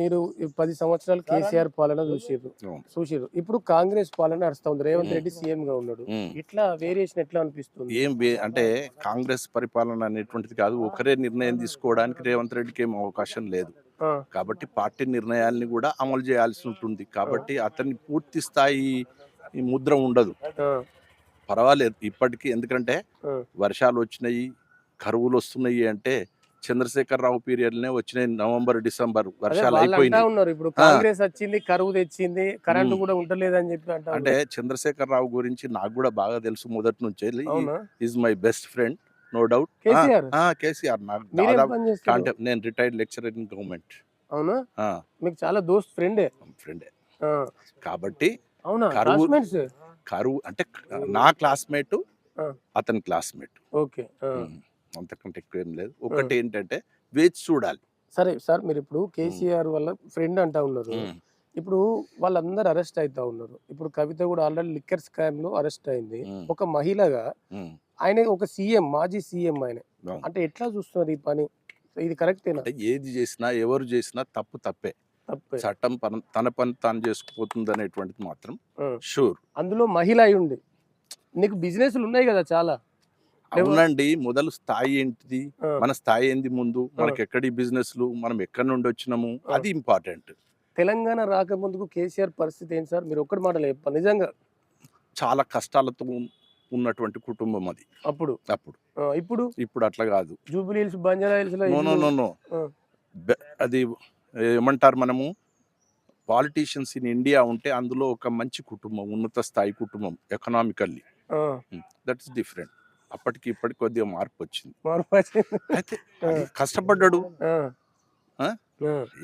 మీరు పది సంవత్సరాలు కేసీఆర్ పాలన చూసిర్రు అవును. చూసిర్రు. ఇప్పుడు కాంగ్రెస్ పాలన నడుస్తా ఉంది. రేవంత్. రెడ్డి సీఎం గా ఉన్నాడు. ఇట్లా వేరియేషన్ ఎట్లా అనిపిస్తుంది? ఏం అంటే కాంగ్రెస్ పరిపాలన అనేటువంటిది కాదు. ఒకరే నిర్ణయం తీసుకోవడానికి రేవంత్ రెడ్డికి ఏం అవకాశం లేదు. కాబట్టి పార్టీ నిర్ణయాల్ని కూడా అమలు చేయాల్సి ఉంటుంది. కాబట్టి అతన్ని పూర్తి స్థాయి ఈ ముద్ర ఉండదు. పర్వాలేదు. ఇప్పటికీ ఎందుకంటే. వర్షాలు వచ్చినాయి కరువులు వస్తున్నాయి అంటే చంద్రశేఖర్ రావు పీరియడ్నే వచ్చినాయి నవంబర్ డిసెంబర్ వర్షాలు ఇప్పుడు. కాంగ్రెస్ వచ్చింది కరువు తెచ్చింది కరెంటు. కూడా ఉంటలేదని చెప్పి అంటా. చంద్రశేఖర్ రావు గురించి నాకు కూడా బాగా తెలుసు మొదటి నుంచి is my best friend no doubt KCR? KCR నాకు నేను రిటైర్డ్ లెక్చరర్ ఇన్ గవర్నమెంట్ అవునా? మీకు చాలా దోస్త్ ఫ్రెండే. ఫ్రెండే. కాబట్టి అవునా? కరువు- కరువు అంటే నా క్లాస్మేట్. అతని క్లాస్మేట్ ఓకే. అంతకంటే ఎక్కువ ఏం లేదు. ఒకటి ఏంటంటే వేచి చూడాలి. సరే సార్ మీరు ఇప్పుడు కేసీఆర్ వల్ల ఫ్రెండ్ అంటా ఉన్నారు. ఇప్పుడు వాళ్ళందరూ అరెస్ట్ అవుతా ఉన్నారు. ఇప్పుడు కవిత కూడా ఆల్రెడీ లిక్కర్ స్కామ్లో అరెస్ట్ అయింది. ఒక మహిళగా. ఆయన ఒక సీఎం మాజీ సీఎం ఆయన. అంటే ఎట్లా చూస్తున్నారు ఈ పని? ఇది కరెక్టేనా? ఏది చేసినా ఎవరు చేసినా తప్పు తప్పే. తప్పే. చట్టం పన- తన పని తాను చేసుకుపోతుంది అనేటువంటిది మాత్రం. షూర్. అందులో మహిళ అయి ఉండి. నీకు బిజినెస్లు ఉన్నాయి కదా చాలా? అవునండి. మొదలు స్థాయి ఏంటిది? మన స్థాయి ఏంది ముందు? మనకి ఎక్కడి బిజినెస్లు? మనం ఎక్కడి నుండి వచ్చినాము. అది ఇంపార్టెంట్. తెలంగాణ రాకముందుకు కేసీఆర్ పరిస్థితి ఏంటి సార్? మీరు ఒక్కటి మాటలు చెప్పాలి నిజంగా. చాలా కష్టాలతో ఉన్- ఉన్నటువంటి కుటుంబం అది. అప్పుడు. అప్పుడు. ఇప్పుడు? ఇప్పుడు అట్లా కాదు. Jubilee Hills Banjara Hills no no no అది ఏమంటారు మనము? పాలిటీషియన్స్ ఇన్ ఇండియా ఉంటే అందులో ఒక మంచి కుటుంబం ఉన్నత స్థాయి కుటుంబం ఎకనామికల్లీ. That's different. అప్పటికి ఇప్పటికి కొద్దిగా మార్పు వచ్చింది. మార్పు వచ్చింది. అయితే కష్టపడ్డాడు.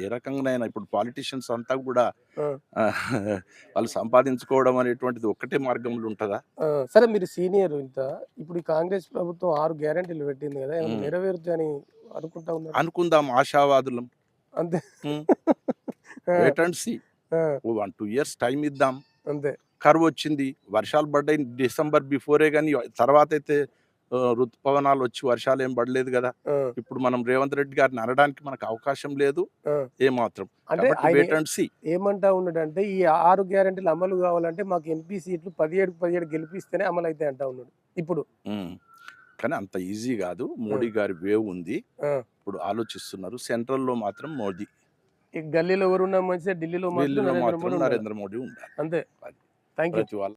ఏ రకంగానైనా ఇప్పుడు పాలిటీషియన్స్ అంతా కూడా వాళ్ళు సంపాదించుకోవడం అనేటువంటిది ఒక్కటే మార్గంలో ఉంటుందా? సరే మీరు సీనియర్ ఇంత. ఇప్పుడు ఈ కాంగ్రెస్ ప్రభుత్వం ఆరు గ్యారెంటీలు పెట్టింది కదా. నెరవేరుతాయని అనుకుంటా ఉన్నారు? అనుకుందాం ఆశావాదులం. అంతే. వన్ టూ ఇయర్స్ టైం ఇద్దాం. అంతే. కరువు వచ్చింది. వర్షాలు పడ్డాయి డిసెంబర్ బిఫోరే కానీ తర్వాత అయితే ఋతుపవనాలు వచ్చి వర్షాలు ఏం పడలేదు కదా. ఇప్పుడు మనం రేవంత్ రెడ్డి గారిని అనడానికి మనకు అవకాశం లేదు. ఏమాత్రం. అంటే ఏమంటా ఉన్నాడంటే ఈ ఆరు గ్యారెంటీలు అమలు కావాలంటే మాకు ఎంపీ సీట్లు పదిహేడు పదిహేడు గెలిపిస్తేనే అమలు అవుతాయి అంటా ఉన్నాడు. ఇప్పుడు కానీ అంత ఈజీ కాదు. మోడీ గారి వేవ్ ఉంది. ఇప్పుడు ఆలోచిస్తున్నారు. సెంట్రల్లో మాత్రం ఈ గల్లీలో ఎవరున్నా మంచిదే ఢిల్లీలో నరేంద్ర మోడీ ఉండాలి. మోడీ అంతే. Thank you